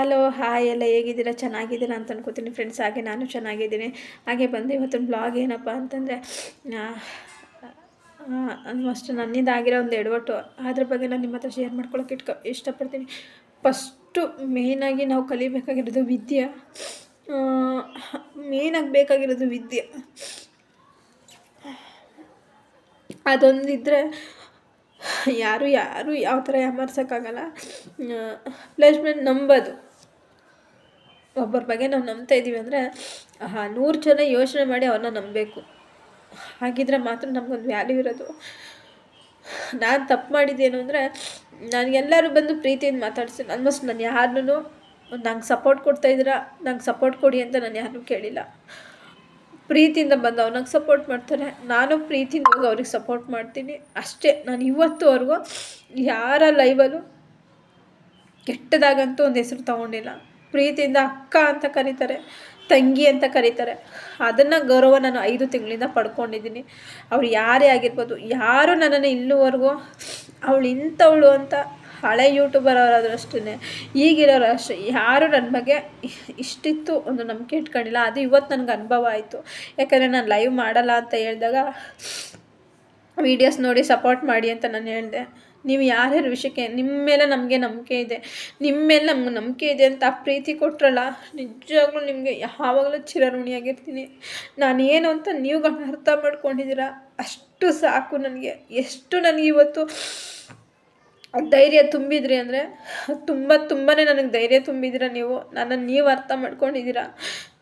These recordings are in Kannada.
ಹಲೋ, ಹಾಯ್ ಎಲ್ಲ ಹೇಗಿದ್ದೀರಾ? ಚೆನ್ನಾಗಿದ್ದೀರಾ ಅಂತ ಅನ್ಕೋತೀನಿ ಫ್ರೆಂಡ್ಸ್ ಹಾಗೆ ನಾನು ಚೆನ್ನಾಗಿದ್ದೀನಿ. ಹಾಗೆ ಬಂದು ಇವತ್ತಿನ ಬ್ಲಾಗ್ ಏನಪ್ಪ ಅಂತಂದರೆ ಆಲ್ಮೋಸ್ಟ್ ನನ್ನಿಂದ ಆಗಿರೋ ಒಂದು ಎಡವಟ್ಟು. ಅದ್ರ ಬಗ್ಗೆ ನಾನು ನಿಮ್ಮ ಹತ್ರ ಶೇರ್ ಮಾಡ್ಕೊಳ್ಳೋಕೆ ಇಟ್ಕೊ, ಇಷ್ಟಪಡ್ತೀನಿ. ಫಸ್ಟು ಮೇಯ್ನಾಗಿ ನಾವು ಕಲಿಬೇಕಾಗಿರೋದು ವಿದ್ಯೆ. ಮೇಯ್ನಾಗಿ ಬೇಕಾಗಿರೋದು ವಿದ್ಯೆ. ಅದೊಂದಿದ್ದರೆ ಯಾರು ಯಾರು ಯಾವ ಥರ ಯಾಮಾರ್ಸೋಕ್ಕಾಗಲ್ಲ ಪ್ಲೇಸ್ಮೆಂಟ್ ನಂಬೋದು. ಒಬ್ಬರ ಬಗ್ಗೆ ನಾವು ನಂಬ್ತಾ ಇದ್ದೀವಿ ಅಂದರೆ ಹಾ ನೂರು ಜನ ಯೋಚನೆ ಮಾಡಿ ಅವ್ರನ್ನ ನಂಬಬೇಕು. ಹಾಗಿದ್ರೆ ಮಾತ್ರ ನಮಗೊಂದು ವ್ಯಾಲ್ಯೂ ಇರೋದು. ನಾನು ತಪ್ಪು ಮಾಡಿದ್ದೇನು ಅಂದರೆ ನನಗೆಲ್ಲರೂ ಬಂದು ಪ್ರೀತಿಯಿಂದ ಮಾತಾಡ್ತೀನಿ ಆಲ್ಮೋಸ್ಟ್ ನಾನು ಯಾರನ್ನೂ ನಂಗೆ ಸಪೋರ್ಟ್ ಕೊಡ್ತಾ ಕೊಡ್ತಾಯಿದ್ದೀರಾ ನಂಗೆ ಸಪೋರ್ಟ್ ಕೊಡಿ ಅಂತ ನಾನು ಯಾರನ್ನೂ ಕೇಳಿಲ್ಲ. ಪ್ರೀತಿಯಿಂದ ಬಂದು ಅವ್ನಿಗೆ ಸಪೋರ್ಟ್ ಮಾಡ್ತಾರೆ. ನಾನು ಪ್ರೀತಿಯಿಂದ ಹೋಗಿ ಅವ್ರಿಗೆ ಸಪೋರ್ಟ್ ಮಾಡ್ತೀನಿ. ಅಷ್ಟೇ, ನಾನು ಇವತ್ತುವರೆಗೂ ಯಾರ ಲೈವಲ್ಲೂ ಕೆಟ್ಟದಾಗಂತೂ ಒಂದು ಹೆಸರು ತೊಗೊಂಡಿಲ್ಲ. ಪ್ರೀತಿಯಿಂದ ಅಕ್ಕ ಅಂತ ಕರೀತಾರೆ, ತಂಗಿ ಅಂತ ಕರೀತಾರೆ. ಅದನ್ನು ಗೌರವ ನಾನು ಐದು ತಿಂಗಳಿಂದ ಪಡ್ಕೊಂಡಿದ್ದೀನಿ. ಅವ್ರು ಯಾರೇ ಆಗಿರ್ಬೋದು, ಯಾರು ನನ್ನನ್ನು ಇಲ್ಲಿವರೆಗೂ ಅವಳು ಇಂಥವಳು ಅಂತ ಹಳೆ ಯೂಟ್ಯೂಬರ್ ಅವರಾದ್ರೂ ಅಷ್ಟೇ ಈಗಿರೋರು ಅಷ್ಟೇ, ಯಾರು ನನ್ನ ಬಗ್ಗೆ ಇಷ್ಟಿತ್ತು ಒಂದು ನಂಬಿಕೆ ಇಟ್ಕೊಂಡಿಲ್ಲ. ಅದು ಇವತ್ತು ನನಗೆ ಅನುಭವ ಆಯಿತು. ಯಾಕಂದರೆ ನಾನು ಲೈವ್ ಮಾಡಲ್ಲ ಅಂತ ಹೇಳಿದಾಗ ವೀಡಿಯೋಸ್ ನೋಡಿ ಸಪೋರ್ಟ್ ಮಾಡಿ ಅಂತ ನಾನು ಹೇಳಿದೆ. ನೀವು ಯಾರ್ಯಾರ ವಿಷಯಕ್ಕೆ ನಿಮ್ಮ ಮೇಲೆ ನಮಗೆ ನಂಬಿಕೆ ಇದೆ. ನಿಮ್ಮ ಮೇಲೆ ನಮ್ಗೆ ನಂಬಿಕೆ ಇದೆ ಅಂತ ಪ್ರೀತಿ ಕೊಟ್ರಲ್ಲ, ನಿಜವಾಗ್ಲೂ ನಿಮಗೆ ಯಾವಾಗಲೂ ಚಿರಋಣಿಯಾಗಿರ್ತೀನಿ ಏನು ಅಂತ ನೀವು ಅರ್ಥ ಮಾಡ್ಕೊಂಡಿದ್ದೀರಾ? ಅಷ್ಟು ಸಾಕು ನನಗೆ. ಎಷ್ಟು ನನಗೆ ಇವತ್ತು ಧೈರ್ಯ ತುಂಬಿದ್ರಿ ಅಂದರೆ, ತುಂಬ ತುಂಬಾ ನನಗೆ ಧೈರ್ಯ ತುಂಬಿದ್ದೀರ ನೀವು? ನನ್ನನ್ನು ನೀವು ಅರ್ಥ ಮಾಡ್ಕೊಂಡಿದ್ದೀರಾ?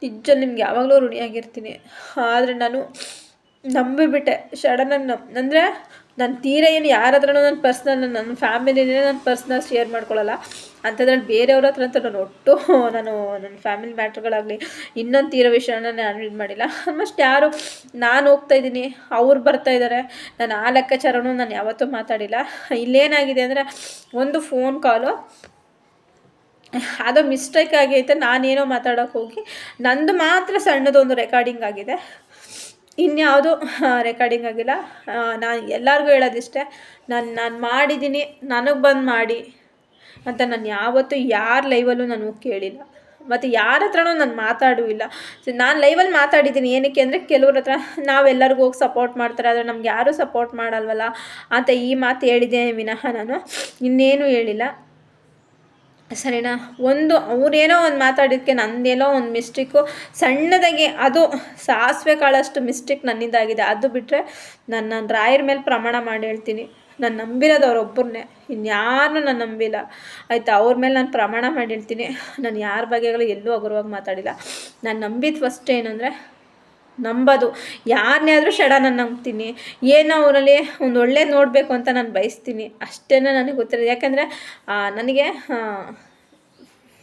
ನಿಜ ನಿಮ್ಗೆ ಯಾವಾಗಲೂ ಋಣಿಯಾಗಿರ್ತೀನಿ ಆದರೆ ನಾನು ನಂಬಿಬಿಟ್ಟೆ. ಸಡನ್ನಾಗಿ ನಂಬ್, ಅಂದರೆ ನಾನು ತೀರ ಏನು ಯಾರ ನನ್ನ ಪರ್ಸ್ನಲ್ ನನ್ನ ಫ್ಯಾಮಿಲಿನೇ ನನ್ನ ಪರ್ಸ್ನಲ್ ಶೇರ್ ಮಾಡ್ಕೊಳ್ಳಲ್ಲ ಅಂಥದ್ರಲ್ಲಿ ಬೇರೆಯವ್ರ ಹತ್ರ ಅಂತ ನಾನು ಒಟ್ಟು ನಾನು ನನ್ನ ಫ್ಯಾಮಿಲಿ ಮ್ಯಾಟ್ರ್ಗಳಾಗಲಿ ಇನ್ನೊಂದು ತೀರ ವಿಷಯನ ನಾನು ಇದು ಮಾಡಿಲ್ಲ. ಆಲ್ಮೋಸ್ಟ್ ಯಾರು ನಾನು ಹೋಗ್ತಾ ಇದ್ದೀನಿ, ಅವ್ರು ಬರ್ತಾ ಇದ್ದಾರೆ ನಾನು ಆ ಲೆಕ್ಕಾಚಾರನೂ ನಾನು ಯಾವತ್ತೂ ಮಾತಾಡಿಲ್ಲ. ಇಲ್ಲೇನಾಗಿದೆ ಅಂದರೆ ಒಂದು ಫೋನ್ ಕಾಲು ಅದು ಮಿಸ್ಟೇಕ್ ಆಗೈತೆ, ನಾನೇನೋ ಮಾತಾಡೋಕೆ ಹೋಗಿ, ನಂದು ಮಾತ್ರ ಸಣ್ಣದೊಂದು ರೆಕಾರ್ಡಿಂಗ್ ಆಗಿದೆ. ಇನ್ಯಾವುದು ರೆಕಾರ್ಡಿಂಗ್ ಆಗಿಲ್ಲ. ನಾನು ಎಲ್ಲರಿಗೂ ಹೇಳೋದಿಷ್ಟೇ, ನಾನು ನಾನು ಮಾಡಿದ್ದೀನಿ ನನಗೆ ಬಂದು ಮಾಡಿ ಅಂತ ನಾನು ಯಾವತ್ತೂ ಯಾರ ಲೈವಲ್ಲೂ ನಾನು ಕೇಳಿಲ್ಲ. ಮತ್ತು ಯಾರ ಹತ್ರನೂ ನಾನು ಮಾತಾಡೂ ಇಲ್ಲ. ನಾನು ಲೈವಲ್ಲಿ ಮಾತಾಡಿದ್ದೀನಿ ಏನಕ್ಕೆ ಅಂದರೆ ಕೆಲವ್ರ ಹತ್ರ ನಾವೆಲ್ಲರಿಗೂ ಹೋಗಿ ಸಪೋರ್ಟ್ ಮಾಡ್ತಾರೆ, ಆದರೆ ನಮ್ಗೆ ಯಾರೂ ಸಪೋರ್ಟ್ ಮಾಡಲ್ವಲ್ಲ ಅಂತ ಈ ಮಾತು ಹೇಳಿದ್ದೇನೆ ವಿನಃ ನಾನು ಇನ್ನೇನು ಹೇಳಿಲ್ಲ. ಸರಿನಾ? ಒಂದು, ಅವರೇನೋ ಒಂದು ಮಾತಾಡಿದ್ದಕ್ಕೆ ನಂದೇನೋ ಒಂದು ಮಿಸ್ಟೇಕು ಸಣ್ಣದಾಗಿ ಅದು ಸಾಸಿವೆ ಕಾಳಷ್ಟು ಮಿಸ್ಟೇಕ್ ನನ್ನಿಂದಾಗಿದೆ. ಅದು ಬಿಟ್ಟರೆ ನಾನು ನನ್ನ ರಾಯರ ಮೇಲೆ ಪ್ರಮಾಣ ಮಾಡಿ ಹೇಳ್ತೀನಿ. ನಾನು ನಂಬಿರೋದು ಅವರೊಬ್ಬರನ್ನೇ ಇನ್ಯಾರನ್ನೂ ನಾನು ನಂಬಿಲ್ಲ. ಆಯಿತಾ? ಅವ್ರ ಮೇಲೆ ನಾನು ಪ್ರಮಾಣ ಮಾಡಿ ಹೇಳ್ತೀನಿ. ನಾನು ಯಾರ ಬಗೆಗಳು ಎಲ್ಲೂ ಹಗುರವಾಗಿ ಮಾತಾಡಿಲ್ಲ. ನಾನು ನಂಬಿದ್ದು ಫಸ್ಟ್ ಏನು ಅಂದರೆ ನಂಬೋದು. ಯಾರನ್ನೇ ಆದರೂ ಶಡ ನಾನು ನಂಬ್ತೀನಿ. ಏನೋ ಅವರಲ್ಲಿ ಒಂದು ಒಳ್ಳೆ ನೋಡಬೇಕು ಅಂತ ನಾನು ಬಯಸ್ತೀನಿ. ಅಷ್ಟೇ ನನಗೆ ಗೊತ್ತಿರೋದು. ಯಾಕಂದರೆ ನನಗೆ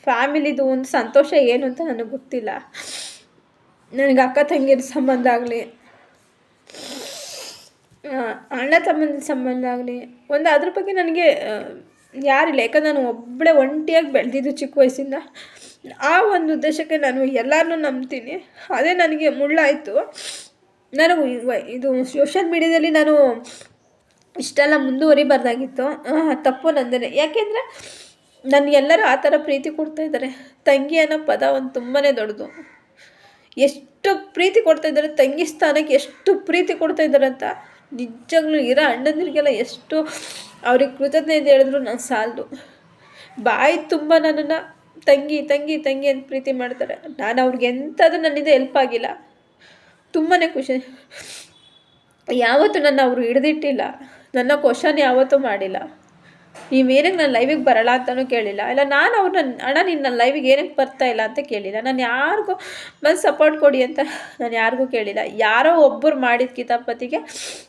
ಫ್ಯಾಮಿಲಿದು ಒಂದು ಸಂತೋಷ ಏನು ಅಂತ ನನಗೆ ಗೊತ್ತಿಲ್ಲ. ನನಗೆ ಅಕ್ಕ ತಂಗಿಯ ಸಂಬಂಧ ಆಗಲಿ ಅಣ್ಣ ತಮ್ಮನ ಸಂಬಂಧ ಆಗಲಿ ಒಂದು ಅದ್ರ ಬಗ್ಗೆ ನನಗೆ ಯಾರಿಲ್ಲ. ಯಾಕಂದ್ರೆ ನಾನು ಒಬ್ಬಳೇ ಒಂಟಿಯಾಗಿ ಬೆಳೆದಿದ್ದು ಚಿಕ್ಕ ವಯಸ್ಸಿಂದ. ಆ ಒಂದು ಉದ್ದೇಶಕ್ಕೆ ನಾನು ಎಲ್ಲರನ್ನೂ ನಂಬ್ತೀನಿ. ಅದೇ ನನಗೆ ಮುಳ್ಳಾಯಿತು. ನಾನು ಇದು ಸೋಷಿಯಲ್ ಮೀಡ್ಯಾದಲ್ಲಿ ನಾನು ಇಷ್ಟೆಲ್ಲ ಮುಂದುವರಿಬಾರ್ದಾಗಿತ್ತು. ತಪ್ಪು ನಂದೇ ಯಾಕೆಂದರೆ ನನಗೆಲ್ಲರೂ ಆ ಥರ ಪ್ರೀತಿ ಕೊಡ್ತಾಯಿದ್ದಾರೆ ತಂಗಿ ಅನ್ನೋ ಪದ ಒಂದು ತುಂಬಾ ದೊಡ್ಡದು. ಎಷ್ಟು ಪ್ರೀತಿ ಕೊಡ್ತಾಯಿದ್ದಾರೆ ತಂಗಿ ಸ್ಥಾನಕ್ಕೆ ಎಷ್ಟು ಪ್ರೀತಿ ಕೊಡ್ತಾಯಿದ್ದಾರೆ ಅಂತ ನಿಜವಾಗ್ಲೂ ಇರೋ ಅಣ್ಣಂದಿರಿಗೆಲ್ಲ ಎಷ್ಟು ಅವ್ರಿಗೆ ಕೃತಜ್ಞತೆ ಹೇಳಿದ್ರು ನಾನು ಸಾಲದು. ಬಾಯಿ ತುಂಬ ನನ್ನನ್ನು ತಂಗಿ ತಂಗಿ ತಂಗಿ ಅಂತ ಪ್ರೀತಿ ಮಾಡ್ತಾರೆ. ನಾನು ಅವ್ರಿಗೆ ಎಂಥದ್ದು ನನ್ನಿಂದ ಹೆಲ್ಪ್ ಆಗಿಲ್ಲ. ತುಂಬಾ ಖುಷಿ. ಯಾವತ್ತೂ ನನ್ನ ಅವರು ಹಿಡಿದಿಟ್ಟಿಲ್ಲ. ನನ್ನ ಕ್ವಶನ್ ಯಾವತ್ತೂ ಮಾಡಿಲ್ಲ. ನೀವೇನಕ್ಕೆ ನನ್ನ ಲೈವಿಗೆ ಬರಲ್ಲ ಅಂತಲೂ ಕೇಳಿಲ್ಲ. ಇಲ್ಲ, ನಾನು ಅವ್ರನ್ನ, ಅಣ್ಣ, ನೀನು ನನ್ನ ಲೈವಿಗೆ ಏನಕ್ಕೆ ಬರ್ತಾ ಇಲ್ಲ ಅಂತ ಕೇಳಿಲ್ಲ. ನಾನು ಯಾರಿಗೂ ಬಂದು ಸಪೋರ್ಟ್ ಕೊಡಿ ಅಂತ ನಾನು ಯಾರಿಗೂ ಕೇಳಿಲ್ಲ. ಯಾರೋ ಒಬ್ಬರು ಮಾಡಿದ ಕಿತಾಪತಿಗೆ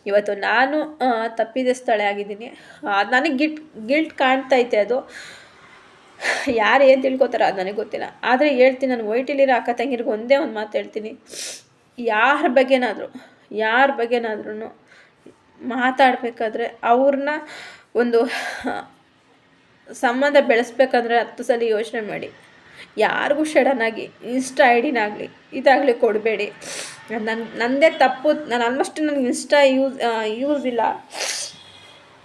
ಇವತ್ತು ನಾನು ತಪ್ಪಿದ ಸ್ಥಳ ಆಗಿದ್ದೀನಿ. ನನಗೆ ಗಿಟ್ ಗಿಲ್ಟ್ ಕಾಣ್ತೈತೆ ಅದು. ಯಾರು ಏನು ತಿಳ್ಕೊತಾರ ಅದು ನನಗೆ ಗೊತ್ತಿಲ್ಲ. ಆದರೆ ಹೇಳ್ತೀನಿ, ನಾನು ವೈಟಿಲಿರೋ ಅಕ್ಕ ತಂಗಿರಿಗೆ ಒಂದೇ ಒಂದು ಮಾತು ಹೇಳ್ತೀನಿ. ಯಾರ ಬಗ್ಗೆನಾದರೂ, ಯಾರ ಬಗ್ಗೆನಾದ್ರೂ ಮಾತಾಡಬೇಕಾದ್ರೆ ಅವ್ರನ್ನ ಒಂದು ಸಂಬಂಧ ಬೆಳೆಸ್ಬೇಕಂದ್ರೆ ಹತ್ತು ಸಲ ಯೋಚನೆ ಮಾಡಿ. ಯಾರಿಗೂ ಶಡನ್ನಾಗಿ ಇನ್ಸ್ಟಾ ಐ ಡಿನಾಗಲಿ ಇದಾಗಲಿ ಕೊಡಬೇಡಿ. ನನ್ನ ನನ್ನದೇ ತಪ್ಪು, ನಾನು ಆಲ್ಮೋಸ್ಟ್ ನನಗೆ ಇನ್ಸ್ಟಾ ಯೂಸ್ ಯೂಸ್ ಇಲ್ಲ.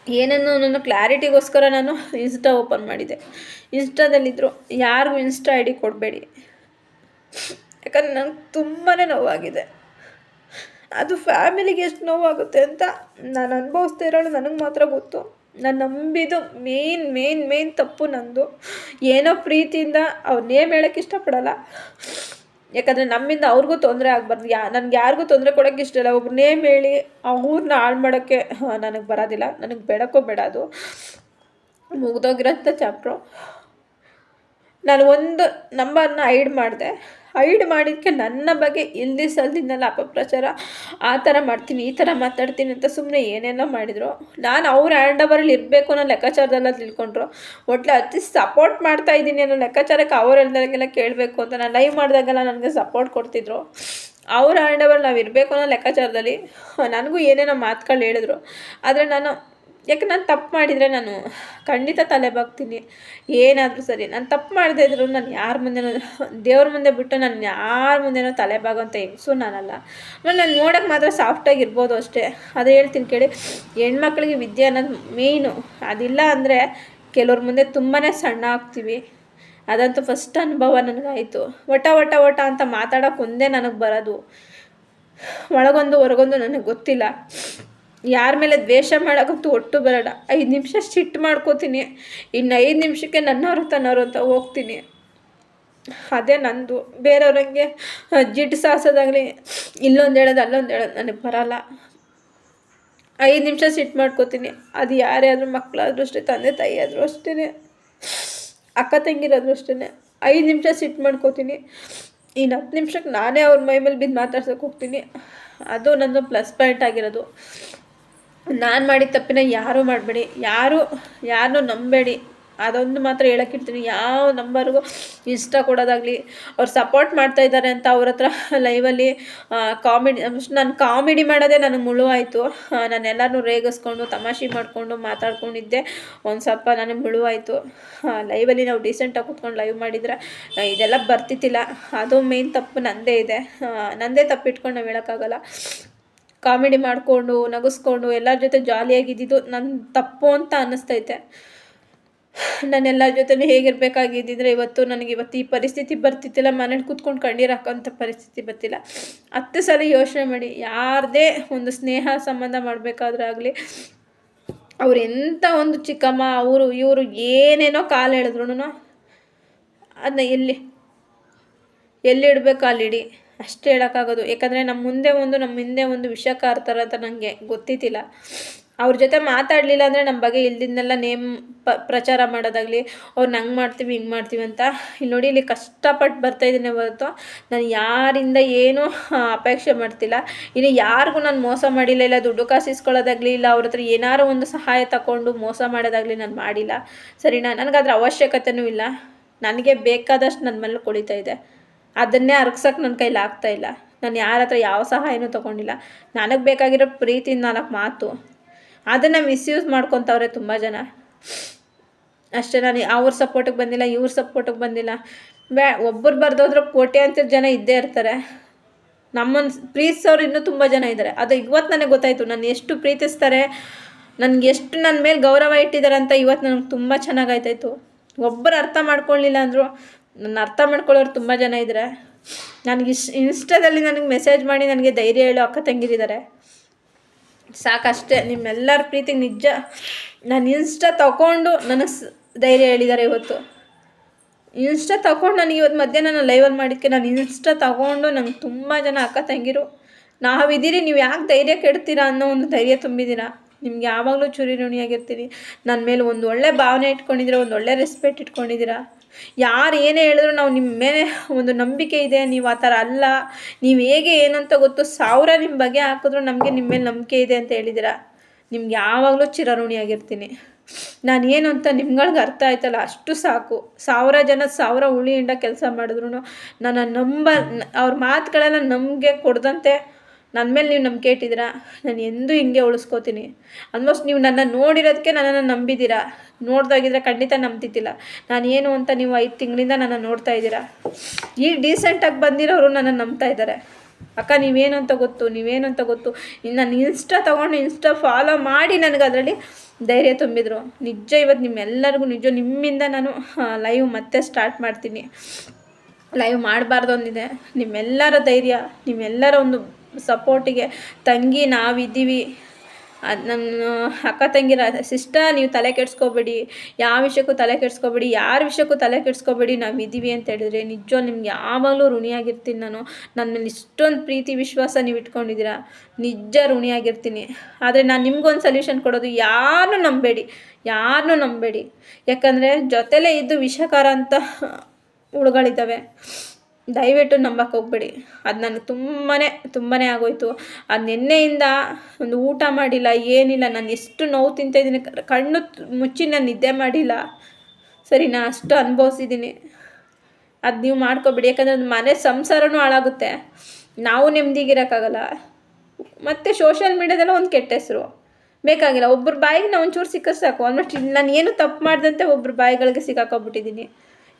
ಏನನ್ನು ನನ್ನ ಕ್ಲಾರಿಟಿಗೋಸ್ಕರ ನಾನು ಇನ್ಸ್ಟಾ ಓಪನ್ ಮಾಡಿದೆ. ಇನ್ಸ್ಟಾದಲ್ಲಿದ್ದರು ಯಾರಿಗೂ ಇನ್ಸ್ಟಾ ಐ ಡಿ ಕೊಡಬೇಡಿ. ಯಾಕಂದ್ರೆ ನಂಗೆ ತುಂಬಾ ನೋವಾಗಿದೆ. ಅದು ಫ್ಯಾಮಿಲಿಗೆ ಎಷ್ಟು ನೋವಾಗುತ್ತೆ ಅಂತ ನಾನು ಅನುಭವಿಸ್ತಾ ಇರೋಳು ನನಗೆ ಮಾತ್ರ ಗೊತ್ತು. ನಾನು ನಂಬಿದ್ದು ಮೇನ್ ಮೇನ್ ಮೇನ್ ತಪ್ಪು ನಂದು. ಏನೋ ಪ್ರೀತಿಯಿಂದ ಅವ್ರ ನೇಮ್ ಹೇಳೋಕ್ಕೆ ಇಷ್ಟಪಡಲ್ಲ. ಯಾಕಂದರೆ ನಮ್ಮಿಂದ ಅವ್ರಿಗೂ ತೊಂದರೆ ಆಗಬಾರ್ದು. ಯಾ, ನನಗೆ ಯಾರಿಗೂ ತೊಂದರೆ ಕೊಡೋಕ್ಕೆ ಇಷ್ಟ ಇಲ್ಲ. ಒಬ್ರು ನೇಮ್ ಹೇಳಿ ಊರನ್ನ ಹಾಳು ಮಾಡೋಕ್ಕೆ ನನಗೆ ಬರೋದಿಲ್ಲ. ನನಗೆ ಬೇಡಕ್ಕೂ ಬೇಡ ಅದು. ಮುಗ್ದೋಗಿರೋಂಥ ಚಾಪ್ಟ್ರು ನಾನು ಒಂದು ನಂಬರ್ನ ಐಡ್ ಮಾಡಿದೆ. ಐಡ್ ಮಾಡಿದ್ಕೆ ನನ್ನ ಬಗ್ಗೆ ಇಲ್ಲದೆ ಸಲ್ದಿದ್ದೆಲ್ಲ ಅಪಪ್ರಚಾರ. ಆ ಥರ ಮಾಡ್ತೀನಿ, ಈ ಥರ ಮಾತಾಡ್ತೀನಿ ಅಂತ ಸುಮ್ಮನೆ ಏನೇನೋ ಮಾಡಿದರು. ನಾನು ಅವ್ರ ಹ್ಯಾಂಡ್ ಓವರಲ್ಲಿ ಇರಬೇಕು ಅನ್ನೋ ಲೆಕ್ಕಾಚಾರದಲ್ಲ ತಿಳ್ಕೊಂಡ್ರು. ಒಟ್ಲೆ ಅತಿ ಸಪೋರ್ಟ್ ಮಾಡ್ತಾ ಇದ್ದೀನಿ ಅನ್ನೋ ಲೆಕ್ಕಾಚಾರಕ್ಕೆ ಅವ್ರು ಹೇಳ್ದಾಗೆಲ್ಲ ಕೇಳಬೇಕು ಅಂತ ನಾನು ಲೈವ್ ಮಾಡಿದಾಗೆಲ್ಲ ನನಗೆ ಸಪೋರ್ಟ್ ಕೊಡ್ತಿದ್ರು. ಅವ್ರ ಹ್ಯಾಂಡ್ ಓವರ್ ನಾವು ಇರಬೇಕು ಅನ್ನೋ ಲೆಕ್ಕಾಚಾರದಲ್ಲಿ ನನಗೂ ಏನೇನೋ ಮಾತುಗಳು ಹೇಳಿದ್ರು. ಆದರೆ ನಾನು ಯಾಕೆ ನಾನು ತಪ್ಪು ಮಾಡಿದರೆ ನಾನು ಖಂಡಿತ ತಲೆ ಬಾಗ್ತೀನಿ. ಏನಾದರೂ ಸರಿ, ನಾನು ತಪ್ಪು ಮಾಡದೇ ಇದ್ರು ನಾನು ಯಾರ ಮುಂದೆನೂ, ದೇವ್ರ ಮುಂದೆ ಬಿಟ್ಟು ನಾನು ಯಾರ ಮುಂದೆನೂ ತಲೆ ಬಾಗೋಂಥ ಹೆಂಗಸು ನಾನಲ್ಲ. ಆಮೇಲೆ ನಾನು ನೋಡೋಕೆ ಮಾತ್ರ ಸಾಫ್ಟಾಗಿ ಇರ್ಬೋದು ಅಷ್ಟೇ. ಅದೇ ಹೇಳ್ತೀನಿ ಕೇಳಿ, ಹೆಣ್ಮಕ್ಳಿಗೆ ವಿದ್ಯೆ ಅನ್ನೋದು ಮೇಯ್ನು ಅದಿಲ್ಲ ಅಂದರೆ ಕೆಲವ್ರ ಮುಂದೆ ತುಂಬಾ ಸಣ್ಣ ಆಗ್ತೀವಿ. ಅದಂತೂ ಫಸ್ಟ್ ಅನುಭವ ನನಗಾಯಿತು. ಒಟ ಒಟ ಒಟ ಅಂತ ಮಾತಾಡೋಕೆ ಒಂದೇ ನನಗೆ ಬರೋದು. ಒಳಗೊಂದು ಹೊರಗೊಂದು ನನಗೆ ಗೊತ್ತಿಲ್ಲ. ಯಾರ ಮೇಲೆ ದ್ವೇಷ ಮಾಡೋಕ್ಕಂತೂ ಒಟ್ಟು ಬರೋಣ ಐದು ನಿಮಿಷ ಸಿಟ್ಟು ಮಾಡ್ಕೋತೀನಿ. ಇನ್ನು ಐದು ನಿಮಿಷಕ್ಕೆ ನನ್ನವರು ತನ್ನವರು ಅಂತ ಹೋಗ್ತೀನಿ. ಅದೇ ನಂದು. ಬೇರೆಯವ್ರಂಗೆ ಜಿಟ್ಟು ಸಾಸೋದಾಗಲಿ ಇಲ್ಲೊಂದು ಹೇಳೋದು ಅಲ್ಲೊಂದು ಹೇಳೋದು ನನಗೆ ಬರಲ್ಲ. ಐದು ನಿಮಿಷ ಸಿಟ್ಟು ಮಾಡ್ಕೋತೀನಿ. ಅದು ಯಾರೇ ಆದರೂ ಮಕ್ಕಳಾದ್ರೂ ಅಷ್ಟೇ, ತಂದೆ ತಾಯಿ ಆದರೂ ಅಷ್ಟೇ ಅಕ್ಕ ತಂಗಿರಾದ್ರೂ ಅಷ್ಟೇ ಐದು ನಿಮಿಷ ಸಿಟ್ಟು ಮಾಡ್ಕೋತೀನಿ. ಇನ್ನು ಹತ್ತು ನಿಮಿಷಕ್ಕೆ ನಾನೇ ಅವ್ರ ಮೈ ಮೇಲೆ ಬಿದ್ದು ಮಾತಾಡ್ಸೋಕೆ ಹೋಗ್ತೀನಿ. ಅದು ನನ್ನ ಪ್ಲಸ್ ಪಾಯಿಂಟ್ ಆಗಿರೋದು. ನಾನು ಮಾಡಿದ ತಪ್ಪಿನ ಯಾರೂ ಮಾಡಬೇಡಿ. ಯಾರು ಯಾರನ್ನೂ ನಂಬೇಡಿ. ಅದೊಂದು ಮಾತ್ರ ಹೇಳೋಕ್ಕಿರ್ತೀನಿ ಯಾವ ನಂಬರ್ಗೂ ಇಷ್ಟ ಕೊಡೋದಾಗಲಿ, ಅವ್ರು ಸಪೋರ್ಟ್ ಮಾಡ್ತಾ ಇದ್ದಾರೆ ಅಂತ ಅವ್ರ ಹತ್ರ ಲೈವಲ್ಲಿ ಕಾಮಿಡಿ ನಾನು ಕಾಮಿಡಿ ಮಾಡೋದೇ ನನಗೆ ಮುಳುವಾಯಿತು. ನಾನು ಎಲ್ಲರನ್ನೂ ರೇಗಿಸ್ಕೊಂಡು, ತಮಾಷೆ ಮಾಡಿಕೊಂಡು, ಮಾತಾಡ್ಕೊಂಡಿದ್ದೆ. ಒಂದು ಸ್ವಲ್ಪ ನನಗೆ ಮುಳುವಾಯಿತು. ಲೈವಲ್ಲಿ ನಾವು ಡೀಸೆಂಟಾಗಿ ಕೂತ್ಕೊಂಡು ಲೈವ್ ಮಾಡಿದ್ರೆ ಇದೆಲ್ಲ ಬರ್ತಿತ್ತಿಲ್ಲ. ಅದು ಮೇನ್ ತಪ್ಪು ನನ್ನದೇ ಇದೆ. ನನ್ನದೇ ತಪ್ಪಿಟ್ಕೊಂಡು ನಾವು ಹೇಳೋಕ್ಕಾಗಲ್ಲ. ಕಾಮಿಡಿ ಮಾಡಿಕೊಂಡು, ನಗಿಸ್ಕೊಂಡು, ಎಲ್ಲರ ಜೊತೆ ಜಾಲಿಯಾಗಿದ್ದಿದ್ದು ನನ್ನ ತಪ್ಪು ಅಂತ ಅನ್ನಿಸ್ತೈತೆ. ನಾನು ಎಲ್ಲರ ಜೊತೆನೂ ಹೇಗಿರಬೇಕಾಗಿದ್ದಿದ್ರೆ ಇವತ್ತು ನನಗೆ ಇವತ್ತು ಈ ಪರಿಸ್ಥಿತಿ ಬರ್ತಿತ್ತಿಲ್ಲ. ಮನೇಲಿ ಕೂತ್ಕೊಂಡು ಕಣ್ಣೀರು ಹಾಕೋಂಥ ಪರಿಸ್ಥಿತಿ ಬರ್ತಿಲ್ಲ. ಹತ್ತು ಸಲ ಯೋಚನೆ ಮಾಡಿ, ಯಾರದೇ ಒಂದು ಸ್ನೇಹ ಸಂಬಂಧ ಮಾಡಬೇಕಾದ್ರೆ ಆಗಲಿ, ಅವ್ರು ಒಂದು ಚಿಕ್ಕಮ್ಮ, ಅವರು, ಇವರು ಏನೇನೋ ಕಾಲು ಹೇಳಿದ್ರು ಅದನ್ನ ಎಲ್ಲಿ ಎಲ್ಲಿ ಇಡಬೇಕು ಅಲ್ಲಿಡಿ. ಅಷ್ಟೇ ಹೇಳೋಕ್ಕಾಗೋದು. ಯಾಕಂದರೆ ನಮ್ಮ ಮುಂದೆ ಒಂದು ನಮ್ಮ ಹಿಂದೆ ಒಂದು ವಿಷ ಕಾರ್ತಾರೆ ಅಂತ ನನಗೆ ಗೊತ್ತಿತ್ತಿಲ್ಲ ಅವ್ರ ಜೊತೆ ಮಾತಾಡಲಿಲ್ಲ ಅಂದರೆ ನಮ್ಮ ಬಗ್ಗೆ ಇಲ್ದಿದ್ದನ್ನೆಲ್ಲ ನೇಮ್ ಪ, ಪ್ರಚಾರ ಮಾಡೋದಾಗಲಿ, ಅವ್ರು ಹಂಗೆ ಮಾಡ್ತೀವಿ, ಹಿಂಗೆ ಮಾಡ್ತೀವಿ ಅಂತ. ಇಲ್ಲಿ ನೋಡಿ, ಇಲ್ಲಿ ಕಷ್ಟಪಟ್ಟು ಬರ್ತಾಯಿದ್ದೀನಿ ಹೊರತು. ನಾನು ಯಾರಿಂದ ಏನೂ ಅಪೇಕ್ಷೆ ಮಾಡ್ತಿಲ್ಲ. ಇನ್ನು ಯಾರಿಗೂ ನಾನು ಮೋಸ ಮಾಡಿಲ್ಲ, ಇಲ್ಲ ದುಡ್ಡು ಕಾಸು ಇಸ್ಕೊಳ್ಳೋದಾಗಲಿ ಇಲ್ಲ ಅವ್ರ ಹತ್ರ ಏನಾರು ಒಂದು ಸಹಾಯ ತಗೊಂಡು ಮೋಸ ಮಾಡೋದಾಗಲಿ ನಾನು ಮಾಡಿಲ್ಲ. ಸರಿನಾ? ನನಗದ್ರ ಅವಶ್ಯಕತೆಯೂ ಇಲ್ಲ. ನನಗೆ ಬೇಕಾದಷ್ಟು ನನ್ನ ಮೇಲೆ ಕುಳಿತಾಯಿದೆ ಅದನ್ನೇ ಅರ್ಗ್ಸೋಕೆ ನನ್ನ ಕೈಲಿ ಇಲ್ಲ. ನಾನು ಯಾರ ಹತ್ರ ಯಾವ ಸಹಾಯನೂ ತೊಗೊಂಡಿಲ್ಲ. ನನಗೆ ಬೇಕಾಗಿರೋ ಪ್ರೀತಿ ನಾಲ್ಕು ಮಾತು. ಅದನ್ನು ಮಿಸ್ಯೂಸ್ ಮಾಡ್ಕೊತವ್ರೆ ತುಂಬ ಜನ. ಅಷ್ಟೇ ನಾನು ಅವ್ರ ಸಪೋರ್ಟಿಗೆ ಬಂದಿಲ್ಲ, ಇವ್ರ ಸಪೋರ್ಟಿಗೆ ಬಂದಿಲ್ಲ. ಬೇ ಒಬ್ಬರು ಬರ್ದೋದ್ರೆ ಕೋಟ್ಯಾಂತರ ಜನ ಇದ್ದೇ ಇರ್ತಾರೆ. ನಮ್ಮನ್ನು ಪ್ರೀತಿಸೋರು ಇನ್ನೂ ತುಂಬ ಜನ ಇದ್ದಾರೆ ಅದು ಇವತ್ತು ನನಗೆ ಗೊತ್ತಾಯಿತು. ನಾನು ಎಷ್ಟು ಪ್ರೀತಿಸ್ತಾರೆ ನನಗೆ ಎಷ್ಟು ನನ್ನ ಮೇಲೆ ಗೌರವ ಇಟ್ಟಿದ್ದಾರೆ ಅಂತ ಇವತ್ತು ನನಗೆ ತುಂಬ ಚೆನ್ನಾಗಾಯ್ತಾಯಿತು ಒಬ್ಬರು ಅರ್ಥ ಮಾಡ್ಕೊಳ್ಳಿಲ್ಲ ಅಂದರು ನನ್ನ ಅರ್ಥ ಮಾಡ್ಕೊಳ್ಳೋರು ತುಂಬ ಜನ ಇದ್ದಾರೆ ನನಗೆ ಇನ್ಸ್ಟಾದಲ್ಲಿ ನನಗೆ ಮೆಸೇಜ್ ಮಾಡಿ ನನಗೆ ಧೈರ್ಯ ಹೇಳೋ ಅಕ್ಕ ತಂಗಿರಿದ್ದಾರೆ ಸಾಕಷ್ಟೇ, ನಿಮ್ಮೆಲ್ಲರ ಪ್ರೀತಿಗೆ ನಿಜ. ನಾನು ಇನ್ಸ್ಟಾ ತಗೊಂಡು ನನಗೆ ಧೈರ್ಯ ಹೇಳಿದ್ದಾರೆ ಇವತ್ತು. ಇನ್ಸ್ಟಾ ತಗೊಂಡು ನನಗೆ ಇವತ್ತು ಮಧ್ಯಾಹ್ನ ನಾನು ಲೈವಲ್ಲಿ ಮಾಡಿದ್ದಕ್ಕೆ ನಾನು ಇನ್ಸ್ಟಾ ತಗೊಂಡು ನಂಗೆ ತುಂಬ ಜನ ಅಕ್ಕ ತಂಗಿರು. ನಾವಿದ್ದೀರಿ, ನೀವು ಯಾಕೆ ಧೈರ್ಯ ಕೆಡ್ತೀರಾ ಅನ್ನೋ ಒಂದು ಧೈರ್ಯ ತುಂಬಿದ್ದೀರಾ? ನಿಮ್ಗೆ ಯಾವಾಗಲೂ ಚುರಿ ನುಣಿಯಾಗಿರ್ತೀನಿ ನನ್ನ ಮೇಲೆ ಒಂದು ಒಳ್ಳೆ ಭಾವನೆ ಇಟ್ಕೊಂಡಿದ್ದೀರಾ, ಒಂದು ಒಳ್ಳೆ ರೆಸ್ಪೆಕ್ಟ್ ಇಟ್ಕೊಂಡಿದ್ದೀರಾ? ಯಾರು ಏನೇ ಹೇಳಿದ್ರು ನಾವು ನಿಮ್ಮ ಮೇಲೆ ಒಂದು ನಂಬಿಕೆ ಇದೆ, ನೀವು ಆ ಥರ ಅಲ್ಲ. ನೀವು ಹೇಗೆ ಏನಂತ ಗೊತ್ತು ಸಾವಿರ ನಿಮ್ಮ ಬಗ್ಗೆ ಹಾಕಿದ್ರು ನಮಗೆ ನಿಮ್ಮ ಮೇಲೆ ನಂಬಿಕೆ ಇದೆ ಅಂತ ಹೇಳಿದ್ದೀರಾ ನಿಮ್ಗೆ ಯಾವಾಗಲೂ ಚಿರಋಣಿಯಾಗಿರ್ತೀನಿ ನಾನು ಏನು ಅಂತ ನಿಮ್ಗಳಿಗೆ ಅರ್ಥ ಆಯ್ತಲ್ಲ, ಅಷ್ಟು ಸಾಕು. ಸಾವಿರ ಜನ ಸಾವಿರ ಉಳಿಯಿಂದ ಕೆಲಸ ಮಾಡಿದ್ರು ನನ್ನ ನಂಬ, ಅವ್ರ ಮಾತುಗಳೆಲ್ಲ ನಮಗೆ ಕೊಡ್ದಂತೆ ನನ್ನ ಮೇಲೆ ನೀವು ನಂಬಿಕೆ ಇಟ್ಟಿದ್ದೀರಾ? ನಾನು ಎಂದೂ ಹಿಂಗೆ ಉಳಿಸ್ಕೋತೀನಿ. ಆಲ್ಮೋಸ್ಟ್ ನೀವು ನನ್ನ ನೋಡಿರೋದಕ್ಕೆ ನನ್ನನ್ನು ನಂಬಿದ್ದೀರಾ? ನೋಡ್ದಾಗಿದ್ರೆ ಖಂಡಿತ ನಂಬ್ತಿದ್ದಿಲ್ಲ. ನಾನು ಏನು ಅಂತ ನೀವು ಐದು ತಿಂಗಳಿಂದ ನನ್ನ ನೋಡ್ತಾ ಇದ್ದೀರಾ? ಈ ಡೀಸೆಂಟಾಗಿ ಬಂದಿರೋರು ನನ್ನನ್ನು ನಂಬ್ತಾ ಇದ್ದಾರೆ. ಅಕ್ಕ, ನೀವೇನು ಅಂತ ಗೊತ್ತು? ನೀವೇನು ಅಂತ ಗೊತ್ತು? ಇನ್ನು ನಾನು ಇನ್ಸ್ಟಾ ತೊಗೊಂಡು ಇನ್ಸ್ಟಾ ಫಾಲೋ ಮಾಡಿ ನನಗೆ ಅದರಲ್ಲಿ ಧೈರ್ಯ ತುಂಬಿದರು. ನಿಜ ಇವತ್ತು ನಿಮ್ಮೆಲ್ಲರಿಗೂ ನಿಜ, ನಿಮ್ಮಿಂದ ನಾನು ಲೈವ್ ಮತ್ತೆ ಸ್ಟಾರ್ಟ್ ಮಾಡ್ತೀನಿ. ಲೈವ್ ಮಾಡಬಾರ್ದು ಅಂದಿದೆ. ನಿಮ್ಮೆಲ್ಲರ ಧೈರ್ಯ, ನಿಮ್ಮೆಲ್ಲರ ಒಂದು ಸಪೋರ್ಟಿಗೆ ತಂಗಿ ನಾವಿದ್ದೀವಿ. ಅದು ನನ್ನ ಅಕ್ಕ ತಂಗಿರ ಸಿಸ್ಟರ್ ನೀವು ತಲೆ ಕೆಡಿಸ್ಕೋಬೇಡಿ. ಯಾವ ವಿಷಯಕ್ಕೂ ತಲೆ ಕೆಡಿಸ್ಕೋಬೇಡಿ. ಯಾರ ವಿಷಯಕ್ಕೂ ತಲೆ ಕೆಡ್ಸ್ಕೊಬೇಡಿ. ನಾವು ಇದ್ದೀವಿ ಅಂತ ಹೇಳಿದ್ರೆ ನಿಜ ನಿಮ್ಗೆ ಯಾವಾಗಲೂ ಋಣಿಯಾಗಿರ್ತೀನಿ ನಾನು. ನನ್ನ ಇಷ್ಟೊಂದು ಪ್ರೀತಿ, ವಿಶ್ವಾಸ ನೀವು ಇಟ್ಕೊಂಡಿದ್ದೀರಾ. ನಿಜ ಋಣಿಯಾಗಿರ್ತೀನಿ. ಆದರೆ ನಾನು ನಿಮ್ಗೊಂದು ಸೊಲ್ಯೂಷನ್ ಕೊಡೋದು ಯಾರನ್ನೂ ನಂಬೇಡಿ. ಯಾರನ್ನೂ ನಂಬೇಡಿ. ಯಾಕಂದರೆ ಜೊತೆಲೇ ಇದ್ದು ವಿಷಕಾರ ಅಂತ ಹುಳುಗಳಿದ್ದಾವೆ ದಯವಿಟ್ಟು ನಂಬಕ್ಕೆ ಹೋಗ್ಬೇಡಿ. ಅದು ನನಗೆ ತುಂಬಾ ತುಂಬಾ ಆಗೋಯ್ತು. ಅದು ನಿನ್ನೆಯಿಂದ ಒಂದು ಊಟ ಮಾಡಿಲ್ಲ, ಏನಿಲ್ಲ, ನಾನು ಎಷ್ಟು ನೋವು ತಿಂತಾಯಿದ್ದೀನಿ, ಕಣ್ಣು ಮುಚ್ಚಿ ನಾನು ನಿದ್ದೆ ಮಾಡಿಲ್ಲ. ಸರಿ ನಾನು ಅಷ್ಟು ಅನುಭವಿಸಿದ್ದೀನಿ. ಅದು ನೀವು ಮಾಡ್ಕೊಬೇಡಿ, ಯಾಕಂದರೆ ಒಂದು ಮನೆ ಸಂಸಾರನೂ ಹಾಳಾಗುತ್ತೆ. ನಾವು ನೆಮ್ಮದಿಗಿರೋಕ್ಕಾಗಲ್ಲ. ಮತ್ತು ಸೋಷಿಯಲ್ ಮೀಡ್ಯಾದೆಲ್ಲ ಒಂದು ಕೆಟ್ಟ ಹೆಸರು. ಬೇಕಾಗಿಲ್ಲ ಒಬ್ಬರು ಬಾಯಿಗೆ ನಾವು ಒಂಚೂರು ಸಿಕ್ಕರೆ ಸಾಕು. ಆಲ್ಮೋಸ್ಟ್ ನಾನು ಏನು ತಪ್ಪು ಮಾಡ್ದಂತೆ ಒಬ್ಬರು ಬಾಯಿಗಳಿಗೆ ಸಿಕ್ಕಾಕೊಬಿಟ್ಟಿದ್ದೀನಿ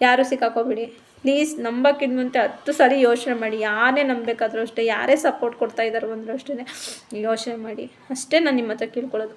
ಯಾರೂ ಸಿಕ್ಕಾಕೋಬೇಡಿ. ಪ್ಲೀಸ್ ನಂಬಕ್ಕಿಂತ ಮುಂಚೆ ಹತ್ತು ಸಾರಿ ಯೋಚನೆ ಮಾಡಿ. ಯಾರೇ ನಂಬಬೇಕಾದ್ರೂ ಅಷ್ಟೇ, ಯಾರೇ ಸಪೋರ್ಟ್ ಕೊಡ್ತಾ ಇದ್ದಾರೋ ಅಂದರೂ ಅಷ್ಟೇ ಯೋಚನೆ ಮಾಡಿ. ಅಷ್ಟೇ ನಾನು ನಿಮ್ಮ ಹತ್ರ ಕೇಳ್ಕೊಳ್ಳೋದು.